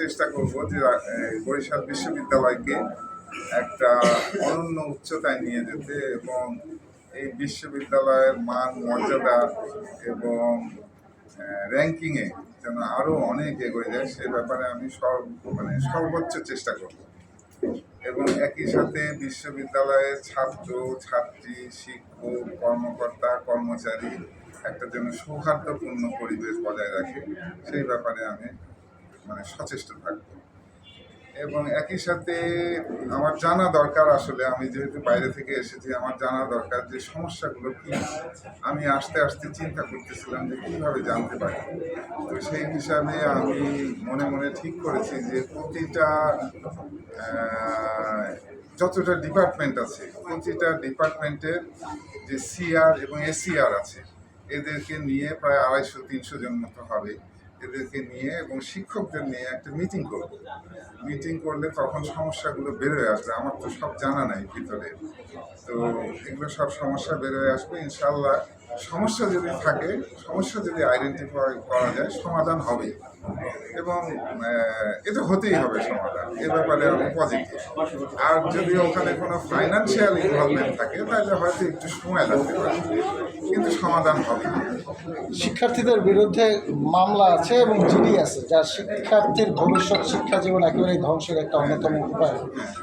চেষ্টা করব যে বরিশাল বিশ্ববিদ্যালয়কে একটা অনন্য উচ্চতায় নিয়ে যেতে এবং এই বিশ্ববিদ্যালয়ের মান, মর্যাদা এবং র্যাঙ্কিংয়ে যেন আরও অনেক এগিয়ে যায়, সে ব্যাপারে আমি সব মানে সর্বোচ্চ চেষ্টা করব। এবং একই সাথে বিশ্ববিদ্যালয়ের ছাত্র, ছাত্রী, শিক্ষক, কর্মকর্তা, কর্মচারী একটা যেন সৌহার্দ্যপূর্ণ পরিবেশ বজায় রাখে, সেই ব্যাপারে আমি মানে সচেষ্ট থাকব। এবং একই সাথে আমার জানা দরকার আসলে, আমি যেহেতু বাইরে থেকে এসেছি, আমার জানা দরকার যে সমস্যাগুলো কি। আমি আস্তে আস্তে চিন্তা করতেছিলাম যে কীভাবে জানতে পারি। তো সেই হিসাবে আমি মনে মনে ঠিক করেছি যে প্রতিটা যতটা ডিপার্টমেন্ট আছে, প্রতিটা ডিপার্টমেন্টের যে সিআর এবং এসিআর আছে, এদেরকে নিয়ে প্রায় আড়াইশো তিনশো জন মতো হবে। এদেরকে নিয়ে এবং শিক্ষকদের নিয়ে একটা মিটিং করব। মিটিং করলে তখন সমস্যাগুলো বেরোয় আসবে। আমার তো সব জানা নাই ভিতরে। তো এগুলো সব সমস্যা বেরোয় আসবে। ইনশাল্লাহ সমস্যা যদি থাকে সমস্যা যদি আইডেন্টিফাই করা যায় সমাধান হবে। এবং আহ, এটা হতেই হবে সমাধান। এ ব্যাপারে আমি পজিটিভ আর যদি ওখানে কোনো ফাইন্যান্সিয়াল ইনভলভমেন্ট থাকে তাহলে হয়তো একটু সময় লাগতে পারে। কিন্তু সমাধান হবে শিক্ষার্থীদের বিরুদ্ধে মামলা আছে এবং জিডি আছে যা শিক্ষার্থীর ভবিষ্যৎ শিক্ষা জীবন একেবারেই ধ্বংসের একটা অন্যতম উপায়।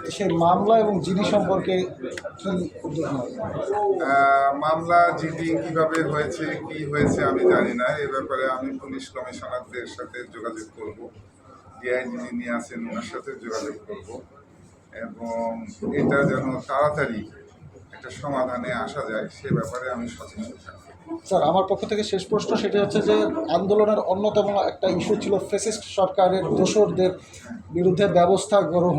তো সেই মামলা এবং জিডি সম্পর্কে মামলা জিডি কীভাবে হয়েছে, কি হয়েছে আমি জানি না। এ ব্যাপারে আমি পুলিশ কমিশনারদের সাথে যোগাযোগ করব। ডিআইজি যিনি আছেন, ওনার সাথে যোগাযোগ করব। এবং এটা যেন তাড়াতাড়ি একটা সমাধানে আসা যায়, সে ব্যাপারে আমি সচেতন স্যার, আমার পক্ষ থেকে শেষ প্রশ্ন সেটা হচ্ছে যে, আন্দোলনের অন্যতম একটা ইস্যু ছিল ফেসিস্ট সরকারের দোসরদের বিরুদ্ধে ব্যবস্থা গ্রহণ।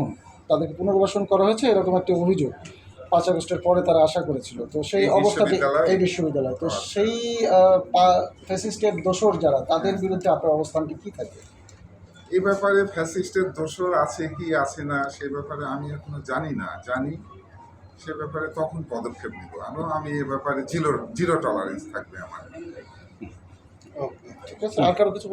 তাদেরকে পুনর্বাসন করা হয়েছে, এরকম একটি অভিযোগ। পাঁচ আগস্টের পরে তারা আশা করেছিল। তো সেই অবস্থাতে? এই বিশ্ববিদ্যালয়। তো সেই ফ্যাসিস্টের দোসর যারা তাদের বিরুদ্ধে আপনার অবস্থানটি কী থাকে? এ ব্যাপারে ফ্যাসিস্টের দোষর আছে কি আছে না সে ব্যাপারে আমি এখনও জানি না। জানি সে ব্যাপারে তখন পদক্ষেপ নিব? এবং আমি এ ব্যাপারে জিরো জিরো টলারেন্স থাকবে আমার। ঠিক আছে। আর কারও কিছু